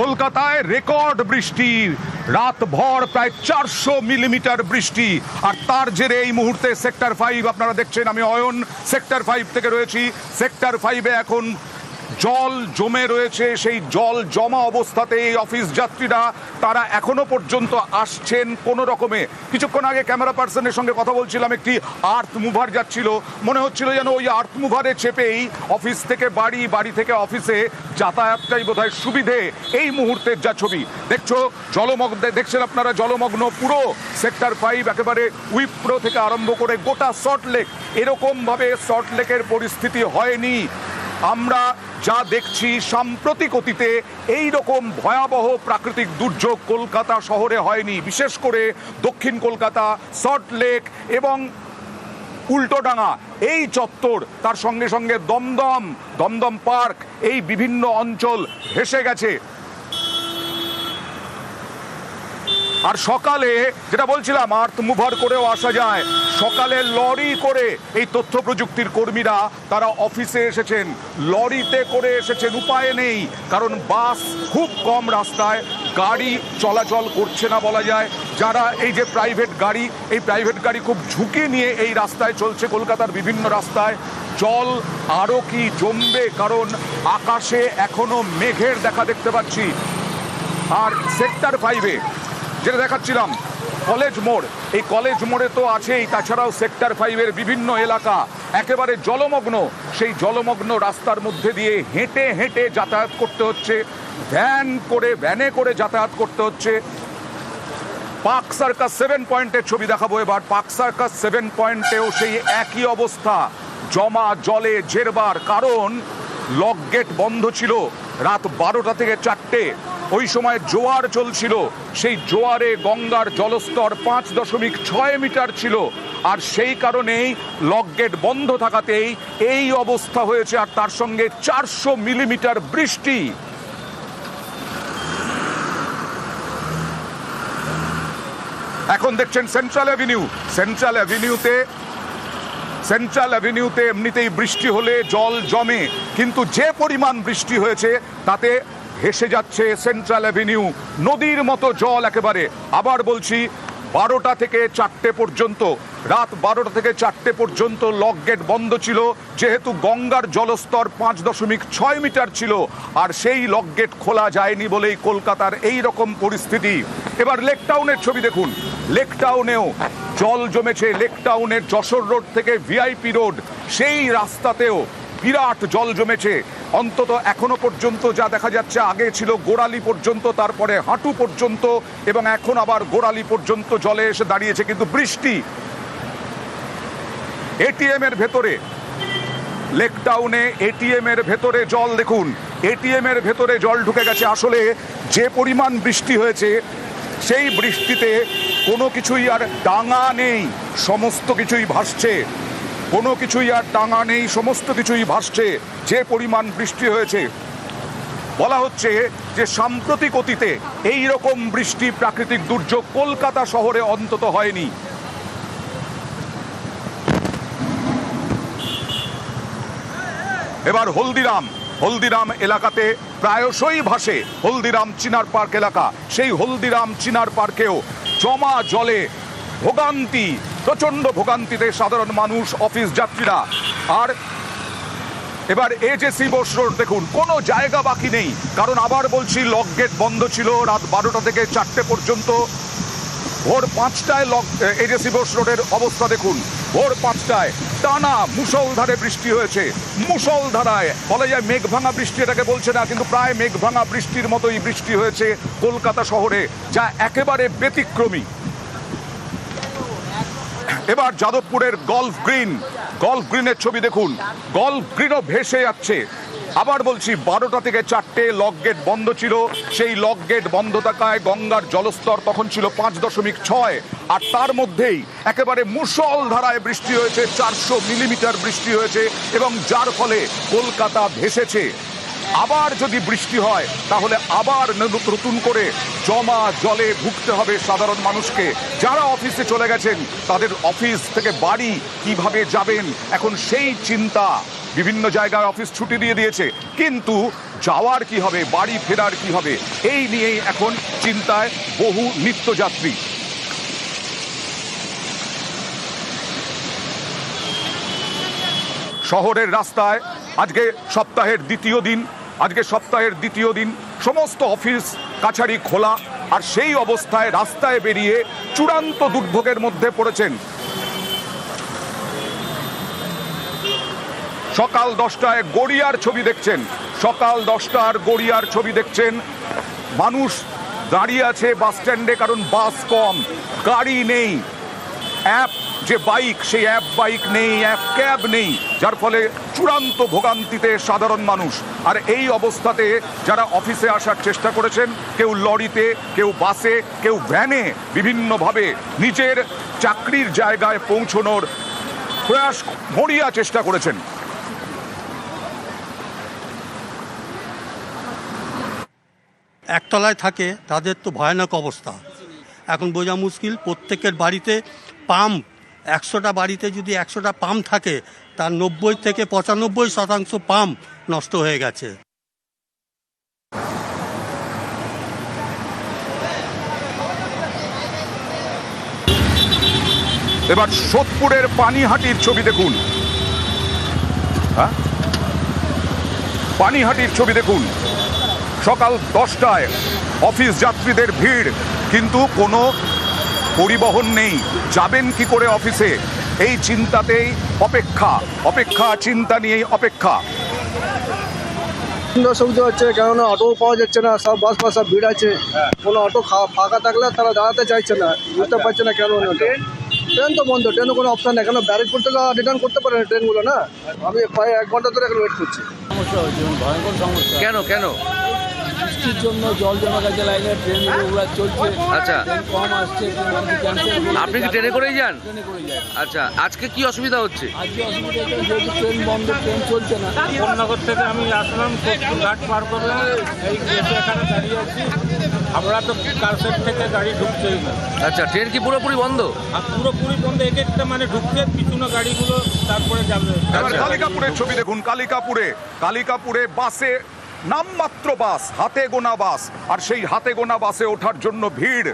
কলকাতায় রেকর্ড বৃষ্টি। রাত ভর প্রায় চারশো মিলিমিটার বৃষ্টি। আর তার জেরে এই মুহূর্তে সেক্টর ফাইভ আপনারা দেখছেন, আমি অয়ন, সেক্টর ফাইভ থেকে রয়েছি। সেক্টর ফাইভে এখন জল জমে রয়েছে, সেই জল জমা অবস্থাতে এই অফিস যাত্রীরা, তারা এখনও পর্যন্ত আসছেন কোনো রকমে। কিছুক্ষণ আগে ক্যামেরা পার্সনের সঙ্গে কথা বলছিলাম, একটি আর্থ মুভার যাচ্ছিল। মনে হচ্ছিল যেন ওই আর্থ মুভারে চেপেই অফিস থেকে বাড়ি বাড়ি থেকে অফিসে যাতায়াতটাই বোধহয় সুবিধে। এই মুহূর্তের যা ছবি, দেখছ? জলমগ্ন, দেখছেন আপনারা? জলমগ্ন পুরো সেক্টর ফাইভ, একেবারে উইপ্রো থেকে আরম্ভ করে গোটা সল্ট লেক এরকমভাবে সল্ট লেকের পরিস্থিতি হয়নি। আমরা যা দেখছি সাম্প্রতিক অতীতে এই রকম ভয়াবহ প্রাকৃতিক দুর্যোগ কলকাতা শহরে হয়নি। বিশেষ করে দক্ষিণ কলকাতা, সল্ট লেক এবং উল্টোডাঙা এই চত্বর, তার সঙ্গে সঙ্গে দমদম দমদম পার্ক, এই বিভিন্ন অঞ্চল ভেসে গেছে। আর সকালে যেটা বলছিলাম, আর্থ মুভার করেও আসা যায়। সকালে লরি করে এই তথ্য প্রযুক্তির কর্মীরা তারা অফিসে এসেছেন। লরিতে করে এসেছেন, উপায় নেই, কারণ বাস খুব কম রাস্তায়, গাড়ি চলাচল করছে না বলা যায়। যারা এই যে প্রাইভেট গাড়ি, এই প্রাইভেট গাড়ি খুব ঝুঁকি নিয়ে এই রাস্তায় চলছে কলকাতার বিভিন্ন রাস্তায়। জল আরও কি জমবে, কারণ আকাশে এখনও মেঘের দেখা দেখতে পাচ্ছি। আর সেক্টর ফাইভে যেটা দেখাচ্ছিলাম। কলেজ মোড়। এই কলেজ মোড়ে তো আছেই, তাছাড়াও সেক্টর ফাইভের বিভিন্ন এলাকা। একেবারে জলমগ্ন। সেই জলমগ্ন রাস্তার মধ্যে দিয়ে হেঁটে হেঁটে যাতায়াত করতে হচ্ছে। ভ্যান করে, ভ্যানে করে যাতায়াত করতে হচ্ছে। পার্ক সার্কাস সেভেন পয়েন্টের ছবি দেখাবো এবার। পার্ক সার্কাস সেভেন পয়েন্টেও সেই একই অবস্থা। জমা জলে জেরবার কারণ, লক গেট বন্ধ ছিল রাত বারোটা থেকে চারটে। ওই সময় জোয়ার চলছিল। সেই জোয়ারে গঙ্গার জলস্তর পাঁচ দশমিক ছয় মিটার ছিল। আর সেই কারণেই লক গেট বন্ধ থাকাতেই এই অবস্থা হয়েছে আর তার সঙ্গে চারশো মিলিমিটার বৃষ্টি। এখন দেখছেন সেন্ট্রাল অ্যাভিনিউ সেন্ট্রাল অ্যাভিনিউতে সেন্ট্রাল অ্যাভিনিউতে এমনিতেই বৃষ্টি হলে জল জমে। কিন্তু যে পরিমাণ বৃষ্টি হয়েছে, তাতে ভেসে যাচ্ছে সেন্ট্রাল অ্যাভিনিউ নদীর মতো জল একেবারে। আবার বলছি, বারোটা থেকে চারটে পর্যন্ত, রাত বারোটা থেকে চারটে পর্যন্ত লক গেট বন্ধ ছিল। যেহেতু গঙ্গার জলস্তর পাঁচ দশমিক ছয় মিটার ছিল, আর সেই লক গেট খোলা যায়নি বলেই কলকাতার এই রকম পরিস্থিতি। এবার লেক টাউনের ছবি দেখুন। লেক টাউনেও জল জমেছে। লেক টাউনের যশোর রোড থেকে ভিআইপি রোড সেই রাস্তাতেও বিরাট জল জমেছে। অন্তত এখনও পর্যন্ত যা দেখা যাচ্ছে, আগে ছিল গোড়ালি পর্যন্ত, তারপরে হাঁটু পর্যন্ত এবং এখন আবার গোড়ালি পর্যন্ত জলে এসে দাঁড়িয়েছে কিন্তু বৃষ্টি। এটিএম এর ভেতরে, লেক টাউনে এটিএম এর ভেতরে জল দেখুন। এটিএম এর ভেতরে জল ঢুকে গেছে। আসলে যে পরিমাণ বৃষ্টি হয়েছে, সেই বৃষ্টিতে কোনো কিছুই আর ডাঙা নেই। সমস্ত কিছুই ভাসছে। কোনো কিছুই আর টাঙা নেই, সমস্ত কিছুই ভাসছে, যে পরিমাণ বৃষ্টি হয়েছে। বলা হচ্ছে যে সাম্প্রতিক অতীতে এই রকম বৃষ্টি প্রাকৃতিক দুর্যোগ কলকাতা শহরে অন্তত হয়নি। এবার হলদিরাম হলদিরাম এলাকাতে প্রায়শই ভাসে হলদিরাম চিনার পার্ক এলাকা। সেই হলদিরাম চিনার পার্কেও জমা জলে ভোগান্তি, প্রচণ্ড ভোগান্তিতে সাধারণ মানুষ, অফিস যাত্রীরা। আর এবার এজেসি বোস রোড দেখুন, কোনো জায়গা বাকি নেই। কারণ আবার বলছি, লক গেট বন্ধ ছিল রাত বারোটা থেকে চারটে পর্যন্ত। ভোর পাঁচটায় লক এজেসি বোস রোডের অবস্থা দেখুন। ভোর পাঁচটায় টানা মুষলধারে বৃষ্টি হয়েছে। মুষলধারায়, বলা যায় মেঘ ভাঙা বৃষ্টি এটাকে বলছে না, কিন্তু প্রায় মেঘ ভাঙা বৃষ্টির মতোই বৃষ্টি হয়েছে কলকাতা শহরে, যা একেবারে ব্যতিক্রমী। এবার যাদবপুরের গলফ গ্রিন গলফ গ্রিনের ছবি দেখুন। গলফ গ্রিনও ভেসে যাচ্ছে। আবার বলছি, বারোটা থেকে চারটে লক গেট বন্ধ ছিল। সেই লক গেট বন্ধ থাকায় গঙ্গার জলস্তর তখন ছিল পাঁচ দশমিক ছয়। আর তার মধ্যেই একেবারে মুষল ধারায় বৃষ্টি হয়েছে, চারশো মিলিমিটার বৃষ্টি হয়েছে এবং যার ফলে কলকাতা ভেসেছে। আবার যদি বৃষ্টি হয়, তাহলে আবার নতুন করে জমা জলে ভুগতে হবে সাধারণ মানুষকে। যারা অফিসে চলে গেছেন, তাদের অফিস থেকে বাড়ি কীভাবে যাবেন, এখন সেই চিন্তা। বিভিন্ন জায়গায় অফিস ছুটি দিয়ে দিয়েছে, কিন্তু যাওয়ার কি হবে, বাড়ি ফেরার কি হবে, এই নিয়েই এখন চিন্তায় বহু নিত্যযাত্রী। শহরের রাস্তায় আজকে সপ্তাহের দ্বিতীয় দিন আজকে সপ্তাহের দ্বিতীয় দিন, সমস্ত অফিস কাছারি খোলা, আর সেই অবস্থায় রাস্তায় বেরিয়ে চূড়ান্ত দুর্ভোগের মধ্যে পড়েছেন। সকাল দশটায় গড়িয়ার ছবি দেখছেন। সকাল দশটার গড়িয়ার ছবি দেখছেন। মানুষ দাঁড়িয়ে আছে বাস স্ট্যান্ডে, কারণ বাস কম, গাড়ি নেই। অ্যাপ যে বাইক, সেই অ্যাপ বাইক নেই, অ্যাপ ক্যাব নেই, যার ফলে চূড়ান্ত ভোগান্তিতে সাধারণ মানুষ। আর এই অবস্থাতে যারা অফিসে আসার চেষ্টা করেছেন, কেউ লরিতে, কেউ বাসে, কেউ ভ্যানে বিভিন্নভাবে নিজের চাকরির জায়গায় পৌঁছনোর প্রয়াস মরিয়া চেষ্টা করেছেন। একতলায় থাকে, তাদের তো ভয়ানক অবস্থা। এখন বোঝা মুশকিল, প্রত্যেকের বাড়িতে পাম্প একশোটা বাড়িতে যদি একশোটা পাম্প থাকে, তার নব্বই থেকে পঁচানব্বই শতাংশ পাম্প নষ্ট হয়ে গেছে। এবার সোদপুরের পানিহাটির ছবি দেখুন। হ্যাঁ? পানিহাটির ছবি দেখুন। সকাল দশটায় অফিস যাত্রীদের ভিড়, কিন্তু কোনো পরিবহন নেই যাবেন কি করে অফিসে? এই চিন্তাতেই অপেক্ষা অপেক্ষা চিন্তা নিয়েই অপেক্ষা। অসুবিধা হচ্ছে কেননা অটো পাওয়া যাচ্ছে না সব বাস বাস সব ভিড় আছে। কোনো অটো খা- ফাঁকা থাকলে তারা দাঁড়াতে চাইছে না বুঝতে পারছে না কেন ট্রেন তো বন্ধ ট্রেনে কোনো অপশন নেই কেন ব্যারেকপুর থেকে রিটার্ন করতে পারে না ট্রেনগুলো না? আমি প্রায় এক ঘণ্টা ধরে এখন ওয়েট করছি। সমস্যা হচ্ছে ভয়ঙ্কর সমস্যা। কেন কেন? বৃষ্টির জন্য জল জমে গেছে লাইনে ট্রেন চলছে। আচ্ছা। কম আসছে আপনি কি ট্রেনে করেই যান? ট্রেনে করে যায় আচ্ছা আজকে কি অসুবিধা হচ্ছে? আজকে অসুবিধা হচ্ছে যেহেতু ট্রেন বন্ধ ট্রেন চলছে না। কোন্নগর থেকে আমি আসলাম ঘাট পার করলাম এই এখানে দাঁড়িয়ে আছি। আমরা তো কালসেট থেকে গাড়ি ঢুকছেই না। আচ্ছা ট্রেন কি পুরোপুরি বন্ধ? আর পুরোপুরি বন্ধ এক একটা মানে ঢুকছে পিছনে গাড়িগুলো তারপরে যাবে। এবার কালিকাপুরের ছবি দেখুন কালিকাপুরে কালিকাপুরে বাসে নামমাত্র বাস, হাতে গোনা বাস, আর সেই হাতে গোনা বাসে ওঠার জন্য ভিড়।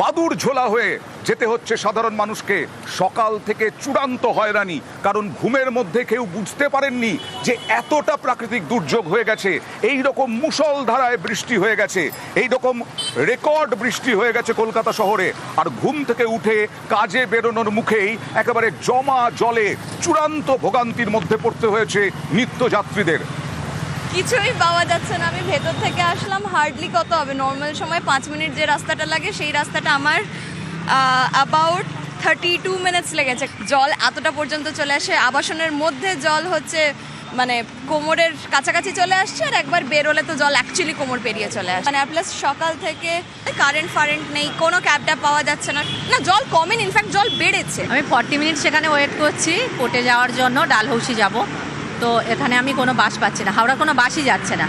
বাদুর ঝোলা হয়ে যেতে হচ্ছে সাধারণ মানুষকে। সকাল থেকে চূড়ান্ত হয়রানি, কারণ ঘুমের মধ্যে কেউ বুঝতে পারেননি যে এতটা প্রাকৃতিক দুর্যোগ হয়ে গেছে। এই রকম মুষলধারায় বৃষ্টি হয়ে গেছে এই রকম রেকর্ড বৃষ্টি হয়ে গেছে কলকাতা শহরে। আর ঘুম থেকে উঠে কাজে বেরোনোর মুখেই একেবারে জমা জলে চূড়ান্ত ভোগান্তির মধ্যে পড়তে হয়েছে নিত্যযাত্রীদের। কিছুই পাওয়া যাচ্ছে না। আমি ভেতর থেকে আসলাম হার্ডলি কত হবে? নর্মাল সময় পাঁচ মিনিট যে রাস্তাটা লাগে, সেই রাস্তাটা আমার অ্যাবাউট থার্টি টু মিনিটস লেগেছে। জল এতটা পর্যন্ত চলে আসে। আবাসনের মধ্যে জল হচ্ছে মানে কোমরের কাছাকাছি চলে আসছে আর একবার বেরোলে তো জল অ্যাকচুয়ালি কোমর পেরিয়ে চলে আসে। মানে প্লাস সকাল থেকে কারেন্ট ফারেন্ট নেই, কোনো ক্যাবটা পাওয়া যাচ্ছে না। না, জল কমেন ইনফ্যাক্ট জল বেড়েছে। আমি ফর্টি মিনিট সেখানে ওয়েট করছি, কোর্টে যাওয়ার জন্য, ডালহৌসি যাব। তো এখানে আমি কোনো বাস পাচ্ছি না, হাওড়ার কোনো বাসই যাচ্ছে না।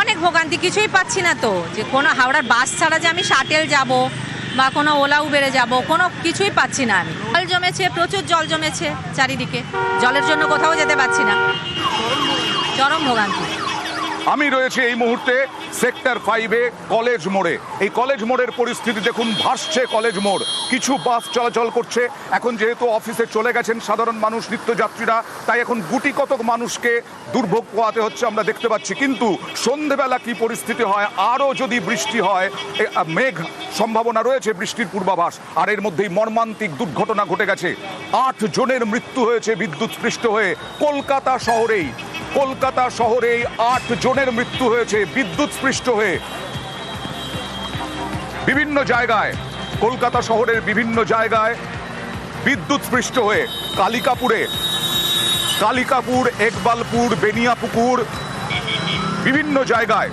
অনেক ভোগান্তি, কিছুই পাচ্ছি না তো, যে কোনো হাওড়ার বাস ছাড়া যে আমি শাটেল যাব বা কোনো ওলা উবেরে যাব, কোনো কিছুই পাচ্ছি না আমি। জল জমেছে, প্রচুর জল জমেছে চারিদিকে, জলের জন্য কোথাও যেতে পারছি না। চরম ভোগান্তি। আমি রয়েছে এই মুহূর্তে সেক্টর ফাইভে কলেজ মোড়ে। এই কলেজ মোড়ের পরিস্থিতি দেখুন, ভাসছে কলেজ মোড়। কিছু বাস চলাচল করছে। এখন যেহেতু অফিসে চলে গেছেন সাধারণ মানুষ, নিত্যযাত্রীরা, তাই এখন গুটি কতক মানুষকে দুর্ভোগ পোয়াতে হচ্ছে আমরা দেখতে পাচ্ছি। কিন্তু সন্ধেবেলা কি পরিস্থিতি হয়? আরও যদি বৃষ্টি হয় মেঘ সম্ভাবনা রয়েছে বৃষ্টির পূর্বাভাস। আর এর মধ্যেই মর্মান্তিক দুর্ঘটনা ঘটে গেছে। আট জনের মৃত্যু হয়েছে বিদ্যুৎ স্পৃষ্ট হয়ে। কলকাতা শহরেই কলকাতা শহরেই আট জনের মৃত্যু হয়েছে, বিদ্যুৎ স্পৃষ্ট হয়ে। বিভিন্ন জায়গায়, কলকাতা শহরের বিভিন্ন জায়গায় বিদ্যুৎ স্পৃষ্ট হয়ে। কালিকাপুরে, কালিকাপুর, একবালপুর, বেনিয়াপুকুর, বিভিন্ন জায়গায়।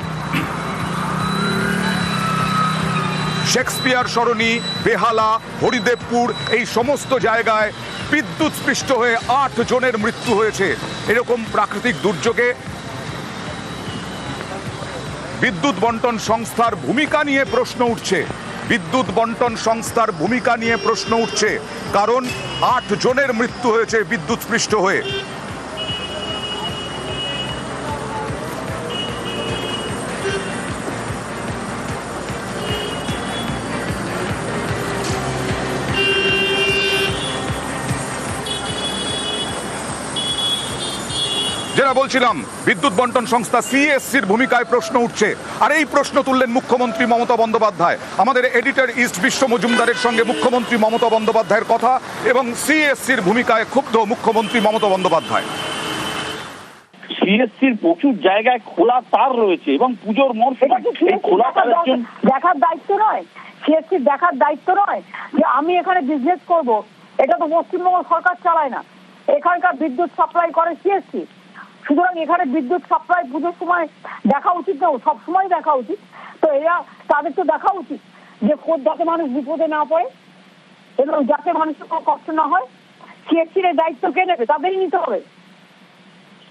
শেক্সপিয়ার সরণি, বেহালা, হরিদেবপুর, এই সমস্ত জায়গায় বিদ্যুৎ স্পৃষ্ট হয়ে আট জনের মৃত্যু হয়েছে। এরকম প্রাকৃতিক দুর্যোগে বিদ্যুৎ বন্টন সংস্থার ভূমিকা নিয়ে প্রশ্ন উঠছে। বিদ্যুৎ বন্টন সংস্থার ভূমিকা নিয়ে প্রশ্ন উঠছে। কারণ আট জনের মৃত্যু হয়েছে বিদ্যুৎ স্পৃষ্ট হয়ে। বলছিলাম বিদ্যুৎ বন্টন সংস্থা সিএসসির ভূমিকায় প্রশ্ন উঠছে। আর এই প্রশ্ন তুললেন মুখ্যমন্ত্রী মমতা বন্দ্যোপাধ্যায়। আমাদের এডিটর ইস্ট বিশ্ব মজুমদারের সঙ্গে মুখ্যমন্ত্রী মমতা বন্দ্যোপাধ্যায়ের কথা এবং সিএসসির ভূমিকায় ক্ষুব্ধ মুখ্যমন্ত্রী মমতা বন্দ্যোপাধ্যায়। সিএসসির প্রচুর জায়গায় খোলা তার রয়েছে এবং পুজোর মরশুম এটা কি এই খোলা তারের জন্য দেখার দায়িত্ব নয়। সিএসসি দেখার দায়িত্ব নয় যে আমি এখানে বিজনেস করব। এটা তো পশ্চিমবঙ্গ সরকার চালায় না। এখানকার বিদ্যুৎ সাপ্লাই করে সিএসসি। সুতরাং এখানে বিদ্যুৎ সাপ্লাই পুজোর সময় দেখা উচিত না সব সময় দেখা উচিত। তো এরা তাদের তো দেখা উচিত যে খোদ যাতে মানুষ বিপদে না পড়ে এবং যাতে মানুষের কোনো কষ্ট না হয়। সিএসসির এই দায়িত্ব কে নেবে? তাদেরই নিতে হবে।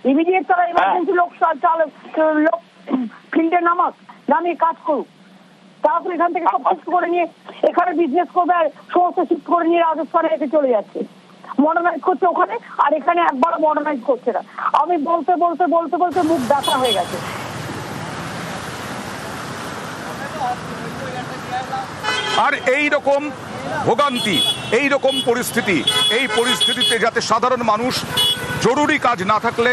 ইমিডিয়েট তারা এমার্জেন্সি লোক সা- লোক ফিল্ডে নামাক নামিয়ে কাজ করুক। তারপর এখান থেকে সব শিফট করে নিয়ে এখানে বিজনেস করবে আর সমস্ত শিফট করে নিয়ে রাজস্থানে রেখে চলে যাচ্ছে। মডার্নাইজ করছে ওখানে, আর এখানে একবারও মডার্নাইজ করছে না। আমি বলতে বলতে বলতে বলতে মুখ ব্যথা হয়ে গেছে। আর এই রকম ভোগান্তি, এই রকম পরিস্থিতি, এই পরিস্থিতিতে যাতে সাধারণ মানুষ জরুরি কাজ না থাকলে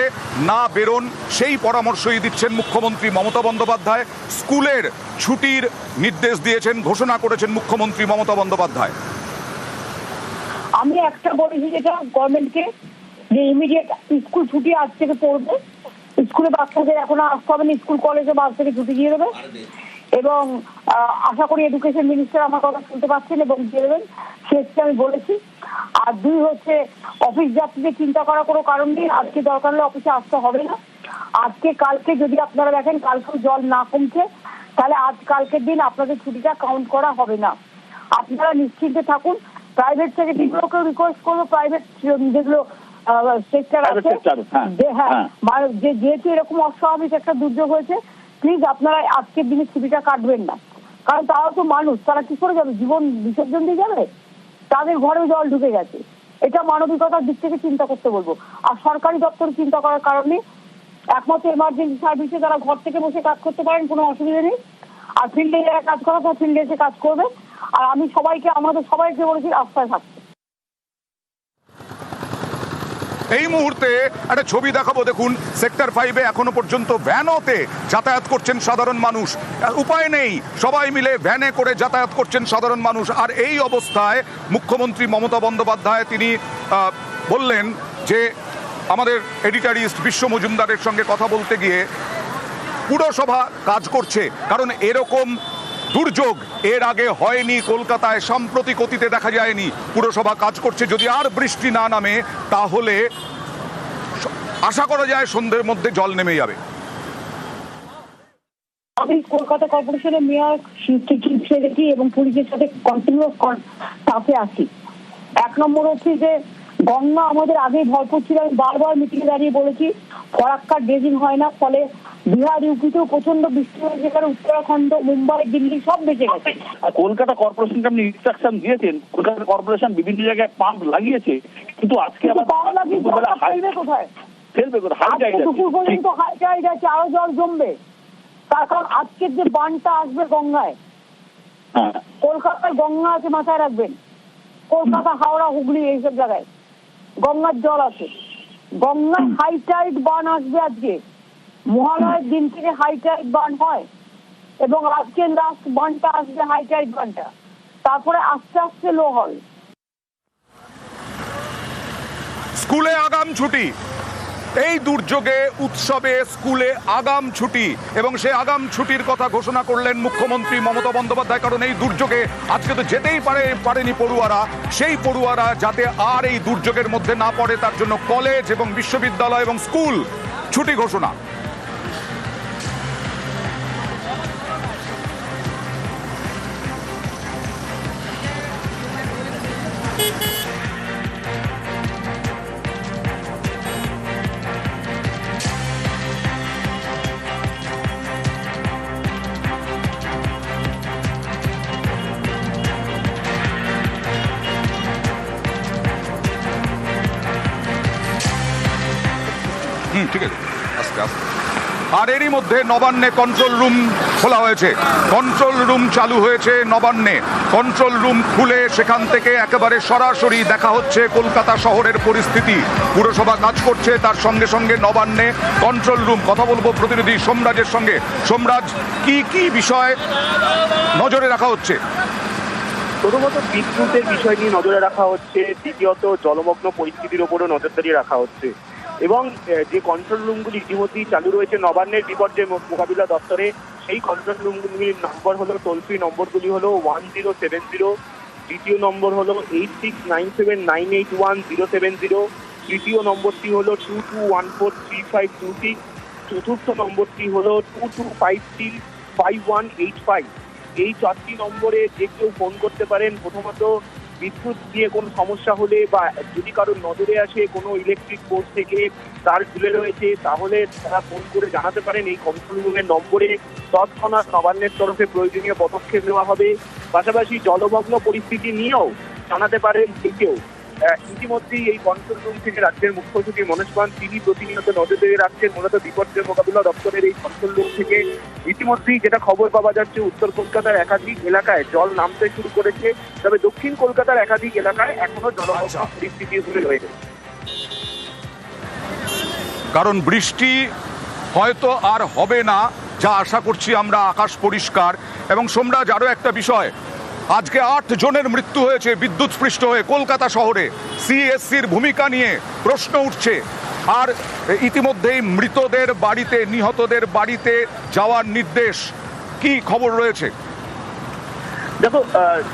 না বেরোন, সেই পরামর্শই দিচ্ছেন মুখ্যমন্ত্রী মমতা বন্দ্যোপাধ্যায়। স্কুলের ছুটির নির্দেশ দিয়েছেন, ঘোষণা করেছেন মুখ্যমন্ত্রী মমতা বন্দ্যোপাধ্যায়। আমি একটা বলেছি যেটা গভর্নমেন্টকে যে ইমিডিয়েট স্কুল ছুটি আজ থেকে পড়বে। স্কুলে বাচ্চাদের এখন আসতে হবে না, স্কুল কলেজে বাস থেকে ছুটি দিয়ে দেবে। এবং আশা করি এডুকেশন মিনিস্টার আমার কথা শুনতে পাচ্ছেন এবং দিয়ে দেবেন। সেটা আমি বলেছি। আর দুই হচ্ছে অফিস যাত্রীদের চিন্তা করার কোনো কারণ নেই। আজকে দরকার হলে অফিসে আসতে হবে না। আজকে, কালকে যদি আপনারা দেখেন, কালকেও জল না কমছে, তাহলে আজ কালকের দিন আপনাদের ছুটিটা কাউন্ট করা হবে না। আপনারা নিশ্চিন্তে থাকুন। প্রাইভেট সেক্রেটারিগুলোকেও রিকোয়েস্ট করব প্রাইভেট যেগুলো সেক্টর আছে। হ্যাঁ, যে হ্যাঁ হ্যাঁ। মানে যে যেহেতু এরকম অস্বাভাবিক একটা দুর্যোগ হয়েছে প্লিজ আপনারা আজকের দিনে ছুটিটা কাটবেন না। কারণ তারাও তো মানুষ তারা কি করে যাবে? জীবন বিসর্জন দিয়ে যাবে? তাদের ঘরেও জল ঢুকে গেছে। এটা মানবিকতার দিক থেকে চিন্তা করতে বলব। আর সরকারি দপ্তর চিন্তা করার কারণে একমাত্র এমার্জেন্সি সার্ভিসে তারা ঘর থেকে বসে কাজ করতে পারেন কোনো অসুবিধা নেই। আর ফিল্ডে যারা কাজ করা তারা ফিল্ডে এসে কাজ করবে। আর আমি সবাইকে, আমাদের সবাইকে বলেছি, রাস্তায় থাকতে। এই মুহূর্তে একটা ছবি দেখাবো, দেখুন। সেক্টর ফাইভে এখনও পর্যন্ত ভ্যানতে যাতায়াত করছেন সাধারণ মানুষ। উপায় নেই, সবাই মিলে ভ্যানে করে যাতায়াত করছেন সাধারণ মানুষ। আর এই অবস্থায় মুখ্যমন্ত্রী মমতা বন্দ্যোপাধ্যায়, তিনি বললেন যে আমাদের এডিটারিস্ট বিশ্ব মজুমদারের সঙ্গে কথা বলতে গিয়ে পুরসভা কাজ করছে। কারণ এরকম দুর্যোগ এর আগে হয়নি কলকাতায়, সাম্প্রতিক অতীতে দেখা যায়নি। পুরসভা কাজ করছে, যদি আর বৃষ্টি না নামে, তাহলে আশা করা যায় সন্ধ্যের মধ্যে জল নেমে যাবে। আমি কলকাতা কর্পোরেশনের মেয়র চিফ সেক্রেটারি এবং পুলিশের সাথে কন্টিনিউয়াস সাথে আছি। এক নম্বর হচ্ছে যে, গঙ্গা আমাদের আগেই ভরপুর ছিল, আমি বারবার মিটিংয়ে দাঁড়িয়ে বলেছি ফরাক্কার ড্রেজিং হয় না, ফলে বিহার ইউপিতেও প্রচণ্ড বৃষ্টি হয়েছে যেখানে উত্তরাখণ্ড মুম্বাই দিল্লি সব বেঁচে গেছে। আর কলকাতা কর্পোরেশনকে আপনি ইনস্ট্রাকশন দিয়েছেন কলকাতা কর্পোরেশন বিভিন্ন জায়গায় পাম্প লাগিয়েছে কিন্তু আজকে আবার কোথায়? ফেলবে কোথায়? দুপুর পর্যন্ত হাই টাইড আছে আরও জল জমবে। তার কারণ আজকের যে বানটা আসবে গঙ্গায় হ্যাঁ। কলকাতায় গঙ্গা আছে মাথায় রাখবেন। কলকাতা হাওড়া হুগলি এইসব জায়গায় গঙ্গার জল আছে। গঙ্গায় হাই টাইড বান আসবে আজকে। মহালয়ের দিন থেকে হাই টাইড বান হয় এবং আজকে লাস্ট বানটা আসবে হাই টাইড বানটা তারপরে আস্তে আস্তে লো হয়। স্কুলে আগাম ছুটি। এই দুর্যোগে উৎসবে স্কুলে আগাম ছুটি এবং সেই আগাম ছুটির কথা ঘোষণা করলেন মুখ্যমন্ত্রী মমতা বন্দ্যোপাধ্যায়, কারণ এই দুর্যোগে আজকে তো যেতেই পারে, পারেনি পড়ুয়ারা। সেই পড়ুয়ারা যাতে আর এই দুর্যোগের মধ্যে না পড়ে, তার জন্য কলেজ এবং বিশ্ববিদ্যালয় এবং স্কুল ছুটি ঘোষণা। ঠিক আছে। আস্তে আস্তে। আর এরই মধ্যে নবান্নে কন্ট্রোল রুম খোলা হয়েছে। কন্ট্রোল রুম চালু হয়েছে নবান্নে। কন্ট্রোল রুম খুলে সেখান থেকে একেবারে সরাসরি দেখা হচ্ছে কলকাতা শহরের পরিস্থিতি। পুরসভা কাজ করছে, তার সঙ্গে সঙ্গে নবান্নে কন্ট্রোল রুম কথা বলব প্রতিনিধি সোমরাজের সঙ্গে। সোমরাজ, কি কি বিষয় নজরে রাখা হচ্ছে? প্রথমত বিদ্যুতের বিষয় নিয়ে নজরে রাখা হচ্ছে। দ্বিতীয়ত জলমগ্ন পরিস্থিতির ওপরও নজরদারি রাখা হচ্ছে। এবং যে কন্ট্রোল রুমগুলি ইতিমধ্যেই চালু রয়েছে, নবান্নের বিপর্যয় মোকাবিলা দপ্তরে, সেই কন্ট্রোল রুমগুলির নম্বর হলো টোল ফ্রি নম্বরগুলি হলো ওয়ান জিরো সেভেন জিরো দ্বিতীয় নম্বর হলো eight six nine seven nine eight one zero seven zero তৃতীয় নম্বরটি হলো two two one four three five two six চতুর্থ নম্বরটি হলো two two five three five one eight five এই চারটি নম্বরে যে কেউ ফোন করতে পারেন, প্রথমত বিদ্যুৎ দিয়ে কোনো সমস্যা হলে বা যদি কারোর নজরে আসে কোনো ইলেকট্রিক পোস্ট থেকে তার ঝুলে রয়েছে, তাহলে তারা ফোন করে জানাতে পারেন। এই কন্ট্রোল রুমের নম্বরে তৎক্ষণাৎ নবান্নের তরফে প্রয়োজনীয় পদক্ষেপ নেওয়া হবে। পাশাপাশি জলমগ্ন পরিস্থিতি নিয়েও জানাতে পারেন কেউ। ইতিমধ্যেই এই কন্ট্রোল থেকে রাজ্যের মুখ্য সচিব মনোজ পান, তিনি প্রতিনিয়ত নজরদারি রাখছেন, মূলত বিপর্যয় মোকাবিলা দপ্তরের এই কন্ট্রোল রুম থেকে। ইতিমধ্যেই যেটা খবর পাওয়া যাচ্ছে, উত্তর কলকাতার একাধিক এলাকায় জল নামতে শুরু করেছে, তবে দক্ষিণ কলকাতার একাধিক এলাকায় এখনও জলমগ্ন পরিস্থিতি রয়েছে। কারণ বৃষ্টি হয়তো আর হবে না, যা আশা করছি আমরা, আকাশ পরিষ্কার। এবং সোমরাজ আরও একটা বিষয় আজকে আট জনের মৃত্যু হয়েছে, বিদ্যুৎ স্পৃষ্ট হয়ে কলকাতা শহরে। সিএসসির ভূমিকা নিয়ে প্রশ্ন উঠছে। আর ইতিমধ্যেই মৃতদের বাড়িতে, নিহতদের বাড়িতে যাওয়ার নির্দেশ। কি খবর রয়েছে? দেখো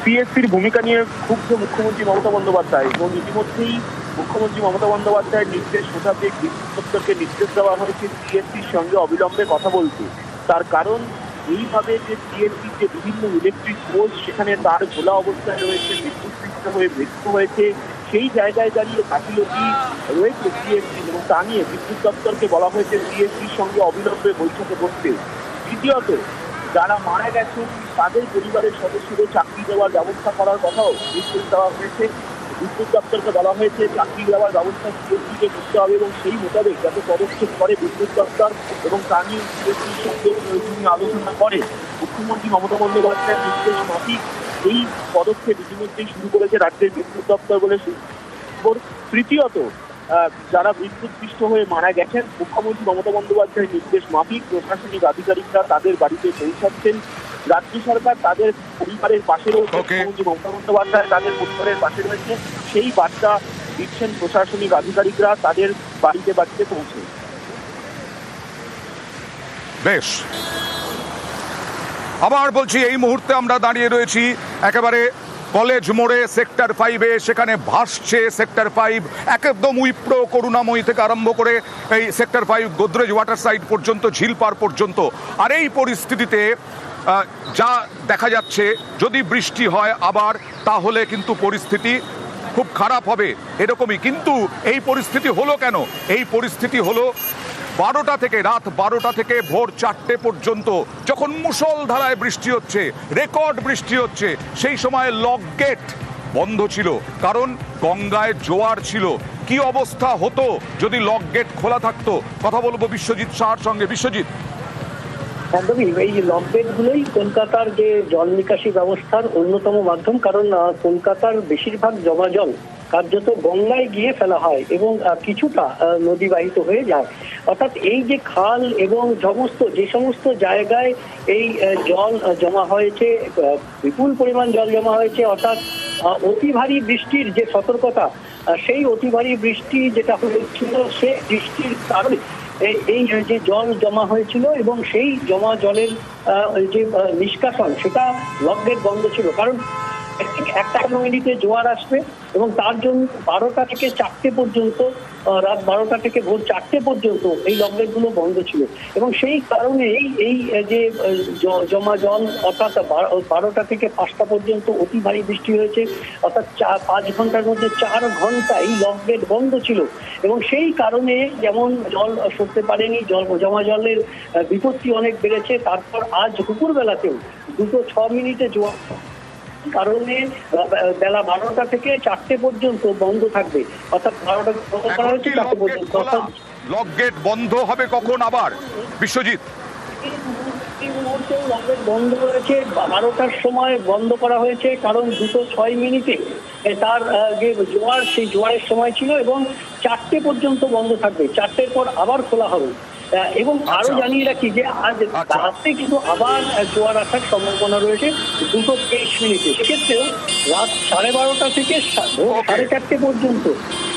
সিএসসির ভূমিকা নিয়ে ক্ষুব্ধ মুখ্যমন্ত্রী মমতা বন্দ্যোপাধ্যায় এবং ইতিমধ্যেই মুখ্যমন্ত্রী মমতা বন্দ্যোপাধ্যায়ের নির্দেশ মোতাবেক বিদ্যুৎ দপ্তরকে নির্দেশ দেওয়া হয়েছে। সিএসসির সঙ্গে অবিলম্বে কথা বলতে। তার কারণ এইভাবে যে সিএসসির যে বিভিন্ন ইলেকট্রিক পোস্ট সেখানে তার খোলা অবস্থায় রয়েছে বিদ্যুৎ হয়ে মৃত্যু হয়েছে, সেই জায়গায় দাঁড়িয়ে গাফিলতি রয়েছে সিএসসি এবং তা নিয়ে বিদ্যুৎ দপ্তরকে বলা হয়েছে সিএসসির সঙ্গে অবিলম্বে বৈঠকে বসতে। তৃতীয়ত যারা মারা গেছেন, তাদের পরিবারের সদস্যদের চাকরি দেওয়ার ব্যবস্থা করার কথাও নির্দেশ দেওয়া হয়েছে। বিদ্যুৎ দপ্তরকে বলা হয়েছে, চাকরি দেওয়ার ব্যবস্থা সিএসসিকে করতে হবে এবং সেই মোতাবেক যাতে পদক্ষেপ করে বিদ্যুৎ দপ্তর এবং তা আলোচনা করে। মুখ্যমন্ত্রী মমতা বন্দ্যোপাধ্যায়ের নির্দেশ মাফিক। এই পদক্ষেপ ইতিমধ্যেই শুরু করেছে রাজ্যের বিদ্যুৎ দপ্তর বলে তৃতীয়ত যারা বিদ্যুৎ পৃষ্ঠ হয়ে মারা গেছেন, মুখ্যমন্ত্রী মমতা বন্দ্যোপাধ্যায়ের নির্দেশ মাফিক। প্রশাসনিক আধিকারিকরা তাদের বাড়িতে পৌঁছাচ্ছেন। রাজ্য সরকার তাদের পরিবারের পাশে রয়েছে. মুখ্যমন্ত্রী মমতা বন্দ্যোপাধ্যায় তাদের পরিবারের পাশে রয়েছে সেই বার্তা দিচ্ছেন প্রশাসনিক আধিকারিকরা তাদের বাড়িতে বাড়িতে পৌঁছে। বেশ। আবার বলছি এই মুহূর্তে আমরা দাঁড়িয়ে রয়েছি একেবারে কলেজ মোড়ে সেক্টর ফাইভে সেখানে ভাসছে সেক্টর ফাইভ একদম উইপ্রো করুণাময়ী থেকে আরম্ভ করে এই sector five Godrej water side পর্যন্ত ঝিলপার পর্যন্ত। আর এই পরিস্থিতিতে যা দেখা যাচ্ছে, যদি বৃষ্টি হয় আবার, তাহলে কিন্তু পরিস্থিতি খুব খারাপ হবে এরকমই। কিন্তু এই পরিস্থিতি হলো কেন? এই পরিস্থিতি হলো বারোটা থেকে, রাত বারোটা থেকে ভোর চারটে পর্যন্ত যখন মুষলধারায় বৃষ্টি হচ্ছে, রেকর্ড বৃষ্টি হচ্ছে, সেই সময় লক গেট বন্ধ ছিল, কারণ গঙ্গায় জোয়ার ছিল। কি অবস্থা হতো যদি লক গেট খোলা থাকতো? কথা বলব বিশ্বজিৎ শাহর সঙ্গে। বিশ্বজিৎ একদমই এই লকগেট গুলোই কলকাতার যে জল নিকাশি ব্যবস্থার অন্যতম মাধ্যম। কারণ কলকাতার বেশিরভাগ জমা জল কার্যত গঙ্গায় গিয়ে ফেলা হয় এবং কিছুটা নদীবাহিত হয়ে যায়। অর্থাৎ এই যে খাল এবং সমস্ত, যে সমস্ত জায়গায় এই জল জমা হয়েছে বিপুল পরিমাণ জল জমা হয়েছে, অর্থাৎ অতি ভারী বৃষ্টির যে সতর্কতা সেই অতি ভারী বৃষ্টি যেটা হয়েছিল সে বৃষ্টির কারণে এই যে জল জমা হয়েছিল এবং সেই জমা জলের যে নিষ্কাশন, সেটা লকগেট বন্ধ ছিল। কারণ এক- একটা মিনিটে জোয়ার আসবে এবং তার জন্য বারোটা থেকে চারটে পর্যন্ত রাত বারোটা থেকে ভোর চারটে পর্যন্ত এই লকগেটগুলো বন্ধ ছিল। এবং সেই কারণে এই যে জমা জল অর্থাৎ বারোটা থেকে পাঁচটা পর্যন্ত অতি ভারী বৃষ্টি হয়েছে, অর্থাৎ চা- পাঁচ ঘণ্টার মধ্যে চার ঘণ্টা এই লকগেট বন্ধ ছিল। এবং সেই কারণে যেমন জল সরতে পারেনি, জল, জমা জলের বিপত্তি অনেক বেড়েছে, তারপর আজ দুপুরবেলাতেও দুটো ছ মিনিটে জোয়ার কারণে বেলা বারোটা থেকে চারটে পর্যন্ত বন্ধ থাকবে। অর্থাৎ বারোটা করা হয়েছে চারটে পর্যন্ত লক গেট বন্ধ হবে কখন আবার? বিশ্বজিৎ? বন্ধ রয়েছে। বারোটার সময় বন্ধ করা হয়েছে কারণ দুটো ছয় মিনিটে তার যে জোয়ার সেই জোয়ারের সময় ছিল এবং চারটে পর্যন্ত বন্ধ থাকবে। চারটের পর আবার খোলা হবে। এবং আরও আচ্ছা। জানিয়ে রাখি যে আজ আচ্ছা। রাতে কিন্তু আবার জোয়ার আসার সম্ভাবনা রয়েছে দুটো তেইশ মিনিটে সেক্ষেত্রেও রাত সাড়ে বারোটা থেকে. সাড়ে চারটে পর্যন্ত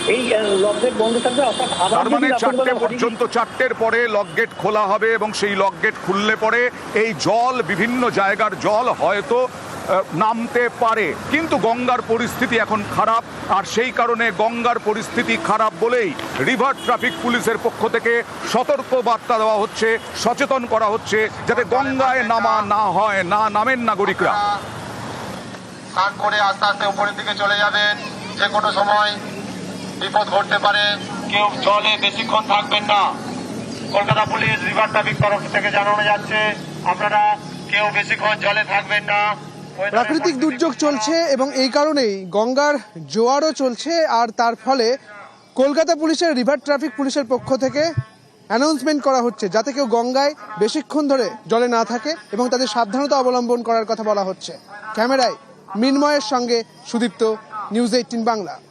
এই লকগেট বন্ধ থাকবে অর্থাৎ আবার মানে চারটে পর্যন্ত চারটের পরে লক গেট খোলা হবে এবং সেই লক গেট খুললে পরে এই জল বিভিন্ন জায়গার জল হয়তো নামতে পারে। কিন্তু গঙ্গার পরিস্থিতি এখন খারাপ, আর সেই কারণে গঙ্গার পরিস্থিতি খারাপ বলেই রিভার ট্রাফিক পুলিশের পক্ষ থেকে সতর্ক বার্তা দেওয়া হচ্ছে, সচেতন করা হচ্ছে, যাতে গঙ্গায় নামা না হয়, না নামেন নাগরিকরা। করে আস্তে আস্তে উপরের দিকে চলে যাবেন, যে কোনো সময় বিপদ ঘটতে পারে। কেউ জলে বেশিক্ষণ থাকবেন না। কলকাতা পুলিশ রিভার ট্রাফিক তরফ থেকে জানানো যাচ্ছে, আপনারা কেউ বেশিক্ষণ জলে থাকবেন না। প্রাকৃতিক দুর্যোগ চলছে এবং এই কারণেই গঙ্গার জোয়ারও চলছে আর তার ফলে কলকাতা পুলিশের রিভার ট্রাফিক পুলিশের পক্ষ থেকে অ্যানাউন্সমেন্ট করা হচ্ছে যাতে কেউ গঙ্গায় বেশিক্ষণ ধরে জলে না থাকে এবং তাদের সাবধানতা অবলম্বন করার কথা বলা হচ্ছে। ক্যামেরায় মিনময়ের সঙ্গে সুদীপ্ত, নিউজ এইটিন বাংলা।